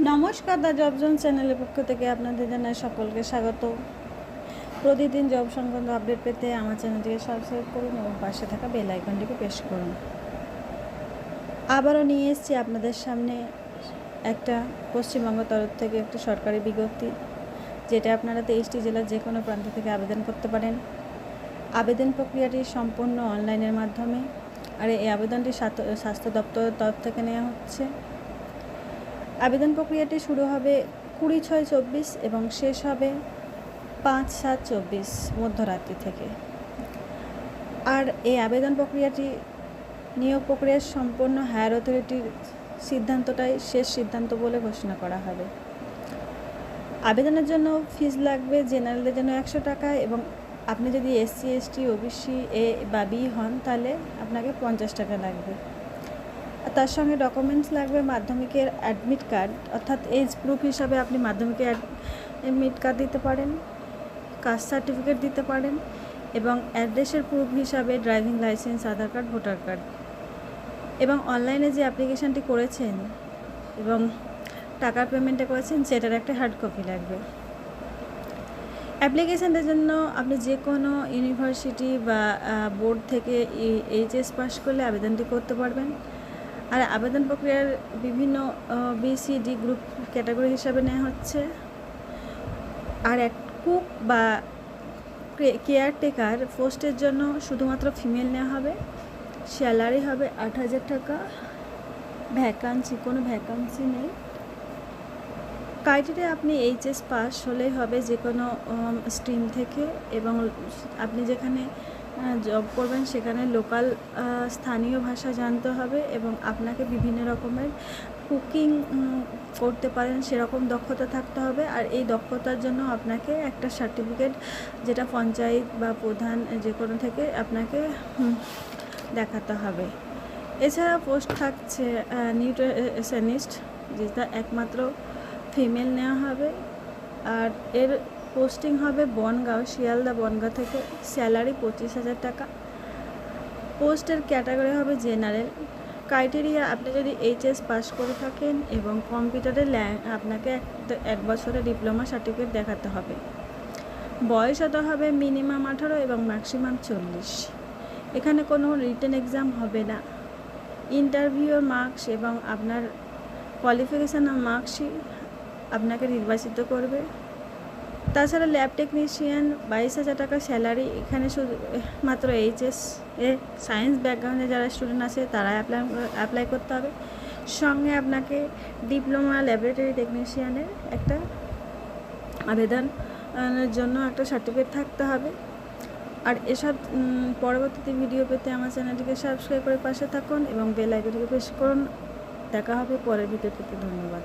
নমস্কার দা জবজন চ্যানেলের পক্ষ থেকে আপনাদের জানাই সকলকে স্বাগত। প্রতিদিন জব সংক্রান্ত আপডেট পেতে আমার চ্যানেলটিকে সাবস্ক্রাইব করুন এবং পাশে থাকা বেল আইকনটিকে প্রেস করুন। আবারও নিয়ে এসেছি আপনাদের সামনে একটা পশ্চিমবঙ্গ তরফ থেকে একটা সরকারি বিজ্ঞপ্তি, যেটা আপনারা তেইশটি জেলার যে কোনো প্রান্ত থেকে আবেদন করতে পারেন। আবেদন প্রক্রিয়াটি সম্পূর্ণ অনলাইনের মাধ্যমে, আর এই আবেদনটি স্বাস্থ্য- স্বাস্থ্য দপ্তরের তরফ থেকে নেওয়া হচ্ছে। আবেদন প্রক্রিয়াটি শুরু হবে কুড়ি ছয় চব্বিশ এবং শেষ হবে পাঁচ সাত চব্বিশ মধ্যরাত্রি থেকে। আর এই আবেদন প্রক্রিয়াটি, নিয়োগ প্রক্রিয়ার সম্পূর্ণ হায়ার অথরিটির সিদ্ধান্তটাই শেষ সিদ্ধান্ত বলে ঘোষণা করা হবে। আবেদনের জন্য ফিজ লাগবে জেনারেলদের জন্য একশো টাকা এবং আপনি যদি এসসি, এসটি, ওবিসি, এ বা বি হন তাহলে আপনাকে পঞ্চাশ টাকা লাগবে। তার সঙ্গে ডকুমেন্টস লাগবে, মাধ্যমিকের অ্যাডমিট কার্ড অর্থাৎ এজ প্রুফ হিসাবে আপনি মাধ্যমিকের অ্যাডমিট কার্ড দিতে পারেন কাস্ট সার্টিফিকেট দিতে পারেন, এবং অ্যাড্রেসের প্রুফ হিসাবে driving licence Aadhaar card voter card এবং অনলাইনে যে অ্যাপ্লিকেশানটি করেছেন, এবং টাকার পেমেন্টটা করেছেন, সেটার একটা হার্ড কপি লাগবে। অ্যাপ্লিকেশানটার জন্য আপনি যে কোনো ইউনিভার্সিটি বা বোর্ড থেকে এইচএস পাস করলে আবেদনটি করতে পারবেন। আর আবেদন প্রক্রিয়ার বিভিন্ন বিসিডি গ্রুপ ক্যাটাগরি হিসাবে নেওয়া হচ্ছে। আর এক কুক বা কেয়ারটেকার পোস্টের জন্য শুধুমাত্র ফিমেল নেওয়া হবে। স্যালারি হবে আট হাজার টাকা। ভ্যাকান্সি কোনো ভ্যাকান্সি নেই। ক্রাইটেরিয়া আপনি এইচএস পাস হলেই হবে যে কোনো স্ট্রিম থেকে এবং আপনি যেখানে জব করবেন, সেখানে লোকাল স্থানীয় ভাষা জানতে হবে এবং আপনাকে বিভিন্ন রকমের কুকিং করতে পারেন, সেরকম দক্ষতা থাকতে হবে। আর এই দক্ষতার জন্য আপনাকে একটা সার্টিফিকেট যেটা পঞ্চায়েত বা প্রধান যে কোনো থেকে আপনাকে দেখাতে হবে। এছাড়া পোস্ট থাকছে নিউট্রিশনিস্ট যেটা একমাত্র ফিমেল নেওয়া হবে। আর এর পোস্টিং হবে বনগাঁও, শিয়ালদা বনগাঁও থেকে স্যালারি পঁচিশ হাজার টাকা। পোস্টের ক্যাটাগরি হবে জেনারেল। ক্রাইটেরিয়া, আপনি যদি এইচএস পাস করে থাকেন এবং কম্পিউটারে আপনাকে এক বছরের ডিপ্লোমা সার্টিফিকেট দেখাতে হবে। বয়স হতে হবে মিনিমাম আঠারো এবং ম্যাক্সিমাম চল্লিশ। এখানে কোনো রিটেন এক্সাম হবে না। ইন্টারভিউর মার্কস এবং আপনার কোয়ালিফিকেশান মার্কসই আপনাকে নির্বাচিত করবে। তাছাড়া ল্যাব টেকনিশিয়ান বাইশ হাজার টাকা স্যালারি এখানে শুধু মাত্র এইচএস এ সায়েন্স ব্যাকগ্রাউন্ডে যারা স্টুডেন্ট আছে তারা অ্যাপ্লাই অ্যাপ্লাই করতে হবে। সঙ্গে আপনাকে ডিপ্লোমা ল্যাবরেটরি টেকনিশিয়ানের একটা আবেদন আহ, জন্য একটা সার্টিফিকেট থাকতে হবে। আর এসব পরবর্তীতে ভিডিও পেতে আমার চ্যানেলটিকে সাবস্ক্রাইব করে পাশে থাকুন এবং বেল আইকনটিকে প্রেস করুন। দেখা হবে পরের ভিডিওটিতে ধন্যবাদ।